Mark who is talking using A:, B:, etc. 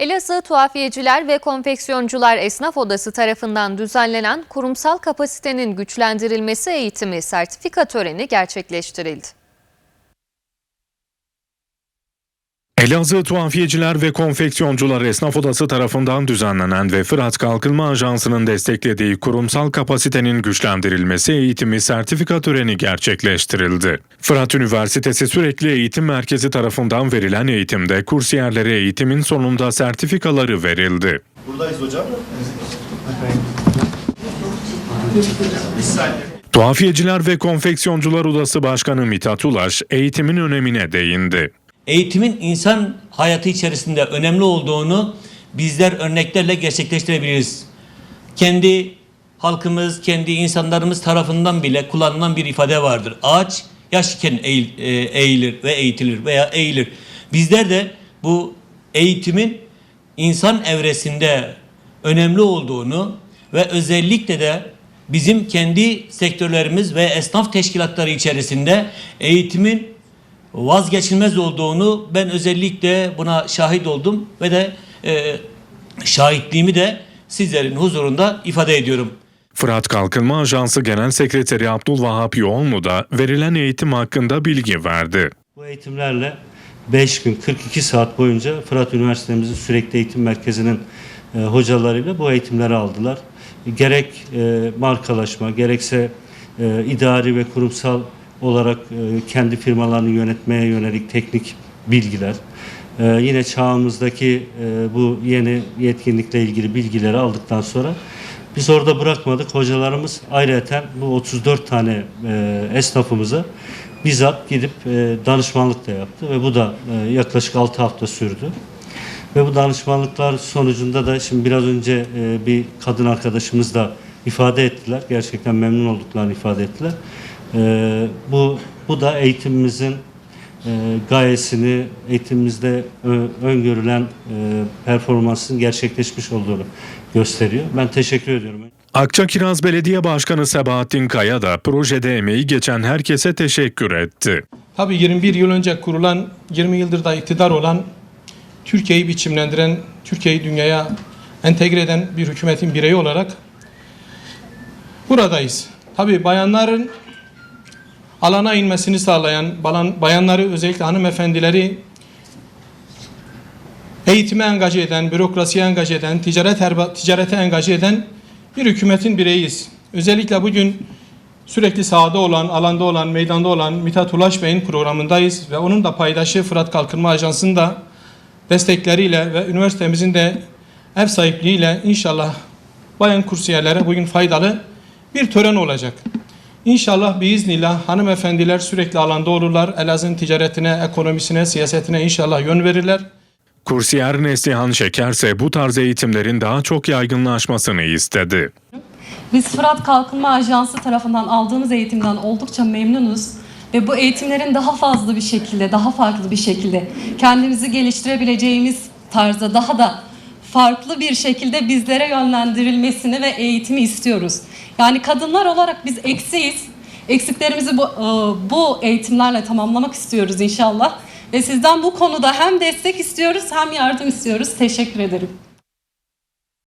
A: Elazığ Tuhafiyeciler ve Konfeksiyoncular Esnaf Odası tarafından düzenlenen kurumsal kapasitenin güçlendirilmesi eğitimi sertifika töreni gerçekleştirildi.
B: Elazığ Tuhafiyeciler ve Konfeksiyoncular Esnaf Odası tarafından düzenlenen ve Fırat Kalkınma Ajansı'nın desteklediği kurumsal kapasitenin güçlendirilmesi eğitimi sertifika töreni gerçekleştirildi. Fırat Üniversitesi Sürekli Eğitim Merkezi tarafından verilen eğitimde kursiyerlere eğitimin sonunda sertifikaları verildi.
C: Buradayız hocam.
B: Tuhafiyeciler ve Konfeksiyoncular Odası Başkanı Mithat Ulaş eğitimin önemine değindi.
D: Eğitimin insan hayatı içerisinde önemli olduğunu bizler örneklerle gerçekleştirebiliriz. Kendi halkımız, kendi insanlarımız tarafından bile kullanılan bir ifade vardır. Ağaç yaşken eğil- e, eğilir ve eğitilir veya eğilir. Bizler de bu eğitimin insan evresinde önemli olduğunu ve özellikle de bizim kendi sektörlerimiz ve esnaf teşkilatları içerisinde eğitimin vazgeçilmez olduğunu ben özellikle buna şahit oldum ve de e, şahitliğimi de sizlerin huzurunda ifade ediyorum.
B: Fırat Kalkınma Ajansı Genel Sekreteri Abdülvahap Yoğunlu da verilen eğitim hakkında bilgi verdi.
E: Bu eğitimlerle 5 gün 42 saat boyunca Fırat Üniversitemizin sürekli eğitim merkezinin e, hocalarıyla bu eğitimleri aldılar. Gerek e, markalaşma gerekse e, idari ve kurumsal olarak e, kendi firmalarını yönetmeye yönelik teknik bilgiler. e, yine çağımızdaki e, bu yeni yetkinlikle ilgili bilgileri aldıktan sonra biz orada bırakmadık. Hocalarımız ayrıca bu 34 tane esnafımıza bizzat gidip danışmanlık da yaptı ve bu da yaklaşık 6 hafta sürdü. Ve bu danışmanlıklar sonucunda da şimdi biraz önce bir kadın arkadaşımız da ifade ettiler. Gerçekten memnun olduklarını ifade ettiler. E, bu bu da eğitimimizin e, gayesini, eğitimimizde ö- öngörülen e, performansın gerçekleşmiş olduğunu gösteriyor. Ben teşekkür ediyorum.
B: Akçakiraz Belediye Başkanı Sebahattin Kaya da projede emeği geçen herkese teşekkür etti.
F: Tabii 21 yıl önce kurulan, 20 yıldır da iktidar olan, Türkiye'yi biçimlendiren, Türkiye'yi dünyaya entegre eden bir hükümetin bireyi olarak buradayız. Tabii bayanların alana inmesini sağlayan, bayan- bayanları özellikle hanımefendileri eğitime engaje eden, bürokrasiye engaje eden, ticaret herba- ticarete engaje eden bir hükümetin bireyiyiz. Özellikle bugün sürekli sahada olan, alanda olan, meydanda olan Mithat Ulaş Bey'in programındayız ve onun da paydaşı Fırat Kalkınma Ajansı'nın da destekleriyle ve üniversitemizin de ev sahipliğiyle inşallah bayan kursiyerlere bugün faydalı bir tören olacak. İnşallah biiznillah hanımefendiler sürekli alanda olurlar. Elazığ'ın ticaretine, ekonomisine, siyasetine inşallah yön verirler.
B: Kursiyer Neslihan Şeker ise bu tarz eğitimlerin daha çok yaygınlaşmasını istedi.
G: Biz Fırat Kalkınma Ajansı tarafından aldığımız eğitimden oldukça memnunuz ve bu eğitimlerin daha fazla bir şekilde, daha farklı bir şekilde kendimizi geliştirebileceğimiz tarzda daha da farklı bir şekilde bizlere yönlendirilmesini ve eğitimi istiyoruz. Yani kadınlar olarak biz eksiyiz. Eksiklerimizi bu, e, bu eğitimlerle tamamlamak istiyoruz inşallah. Ve sizden bu konuda hem destek istiyoruz hem yardım istiyoruz. Teşekkür ederim.